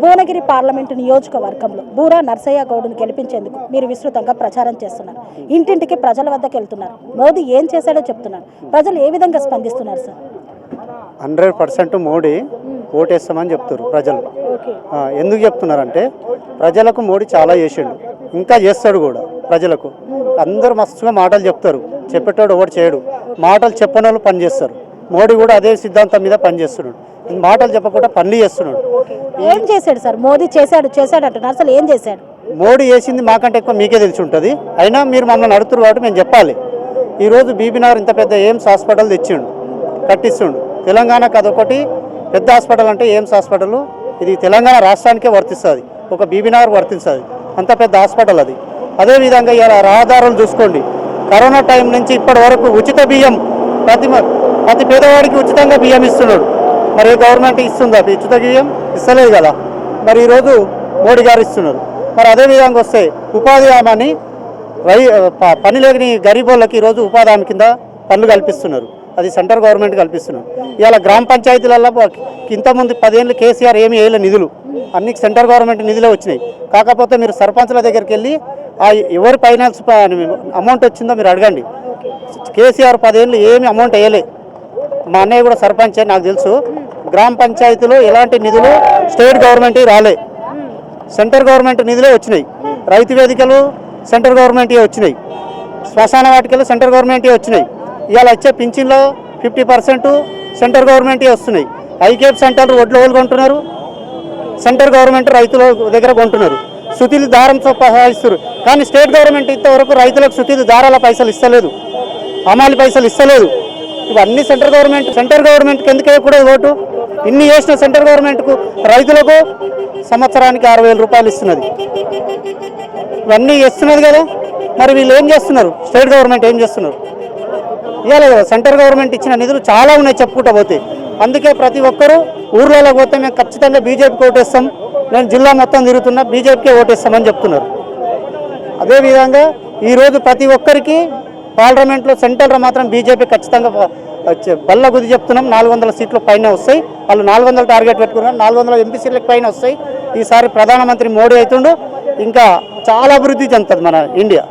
Bhuvanagiri parliament నియోజకవర్గంలో బూరా నర్సయ్య గౌడ్ను గెలిపించేందుకు మీరు విస్తృతంగా ప్రచారం చేస్తున్నారు. ఇంటింటికి ప్రజల వద్దకు వెళ్తున్నారు. మోదీ ఏం చేశాడో చెప్తున్నారు. ప్రజలు ఏ విధంగా స్పందిస్తున్నారు సార్? హండ్రెడ్ పర్సెంట్ మోడీ ఓటేస్తామని చెప్తారు ప్రజలు. ఎందుకు చెప్తున్నారంటే ప్రజలకు మోడీ చాలా చేసిండు. ఇంకా చేస్తాడు కూడా ప్రజలకు. అందరూ మస్తుగా మాటలు చెప్తారు. చెప్పేటోడు ఎవడు చేయడు. మాటలు చెప్పని వాళ్ళు పని చేస్తారు మోడీ కూడా అదే సిద్ధాంతం మీద పనిచేస్తున్నాడు. మాటలు చెప్పకుండా పనులు చేస్తున్నాడు. ఏం చేశాడు సార్? మోదీ చేశాడు చేశాడు అంటున్నారు. అసలు ఏం చేశాడు? మోడీ చేసింది మాకంటే ఎక్కువ మీకే తెలిసి ఉంటుంది. అయినా మీరు మమ్మల్ని అడుగుతారు కాబట్టి మేము చెప్పాలి. ఈరోజు బీబీనగర్ ఇంత పెద్ద ఎయిమ్స్ హాస్పిటల్ తెచ్చిండు కట్టిస్తుండు. తెలంగాణకు అదొకటి పెద్ద హాస్పిటల్ అంటే ఎయిమ్స్ హాస్పిటల్. ఇది తెలంగాణ రాష్ట్రానికే వర్తిస్తుంది. ఒక బీబీనగర్ వర్తిస్తుంది. అంత పెద్ద హాస్పిటల్ అది. అదేవిధంగా ఇలా రహదారులు చూసుకోండి. కరోనా టైం నుంచి ఇప్పటి వరకు ఉచిత బియ్యం ప్రతి ప్రతి పేదవాడికి ఉచితంగా బియ్యం ఇస్తున్నాడు. మరి గవర్నమెంట్ ఇస్తుందా? ఉచిత బియ్యం ఇస్తలేదు కదా. మరి ఈరోజు మోడీ గారు ఇస్తున్నారు. మరి అదే విధంగా వస్తే ఉపాధి హామీ రై ప- పని లేని గరీబ్ వాళ్ళకి ఈరోజు ఉపాధి హామీ కింద పనులు కల్పిస్తున్నారు. అది సెంట్రల్ గవర్నమెంట్ కల్పిస్తున్నారు. ఇవాళ గ్రామ పంచాయతీలలో ఇంతకుముందు పదేళ్ళు కేసీఆర్ ఏమి వేయలే నిధులు. అన్ని సెంట్రల్ గవర్నమెంట్ నిధులే వచ్చినాయి. కాకపోతే మీరు సర్పంచ్ల దగ్గరికి వెళ్ళి ఆ ఎవరి ఫైనాన్స్ అమౌంట్ వచ్చిందో మీరు అడగండి. కేసీఆర్ పదేళ్ళు ఏమి అమౌంట్ వేయలే. మా అన్నయ్య కూడా సర్పంచ్ అని నాకు తెలుసు. గ్రామ పంచాయతీలో ఎలాంటి నిధులు స్టేట్ గవర్నమెంట్ రాలే. సెంటర్ గవర్నమెంట్ నిధులే వచ్చినాయి. రైతు వేదికలు సెంటర్ గవర్నమెంట్ వచ్చినాయి. శ్మశాన వాటికలు సెంట్రల్ గవర్నమెంట్ వచ్చినాయి. ఇవాళ వచ్చే పింఛన్లో ఫిఫ్టీ పర్సెంట్ సెంట్రల్ గవర్నమెంట్ వస్తున్నాయి. ఐకేప్ సెంటర్ ఒడ్లు వాళ్ళు కొంటున్నారు. సెంటర్ గవర్నమెంట్ రైతుల దగ్గర కొంటున్నారు. సుతిలు దారంతో సహాయిస్తారు కానీ స్టేట్ గవర్నమెంట్ ఇంతవరకు రైతులకు సుతిలు దారాల పైసలు ఇస్తలేదు. అమాలి పైసలు ఇస్తలేదు. ఇవన్నీ సెంట్రల్ గవర్నమెంట్ సెంట్రల్ గవర్నమెంట్ ఎందుకే కూడా ఓటు? ఇన్ని చేసిన సెంట్రల్ గవర్నమెంట్కు రైతులకు సంవత్సరానికి ఆరు వేల రూపాయలు ఇస్తున్నది. ఇవన్నీ చేస్తున్నది కదా? మరి వీళ్ళు ఏం చేస్తున్నారు? స్టేట్ గవర్నమెంట్ ఏం చేస్తున్నారు? ఇవ్వలేదు సెంట్రల్ గవర్నమెంట్ ఇచ్చిన నిధులు చాలా ఉన్నాయి చెప్పుకుంటా పోతే. అందుకే ప్రతి ఒక్కరూ ఊర్లలో పోతే మేము ఖచ్చితంగా బీజేపీకి ఓటేస్తాం. నేను జిల్లా మొత్తం తిరుగుతున్నా బీజేపీకే ఓటేస్తామని చెప్తున్నారు. అదేవిధంగా ఈరోజు ప్రతి ఒక్కరికి పార్లమెంట్లో సెంట్రల్లో మాత్రం బీజేపీ ఖచ్చితంగా వచ్చే- బల్ల గుది చెప్తున్నాం. నాలుగు వందల సీట్లు పైన వస్తాయి. వాళ్ళు నాలుగు వందల టార్గెట్ పెట్టుకున్నారు. నాలుగు వందల ఎంపీ సీట్లకు పైన వస్తాయి. ఈసారి ప్రధానమంత్రి మోడీ అవుతుండు ఇంకా చాలా అభివృద్ధి చెందుతుంది మన ఇండియా.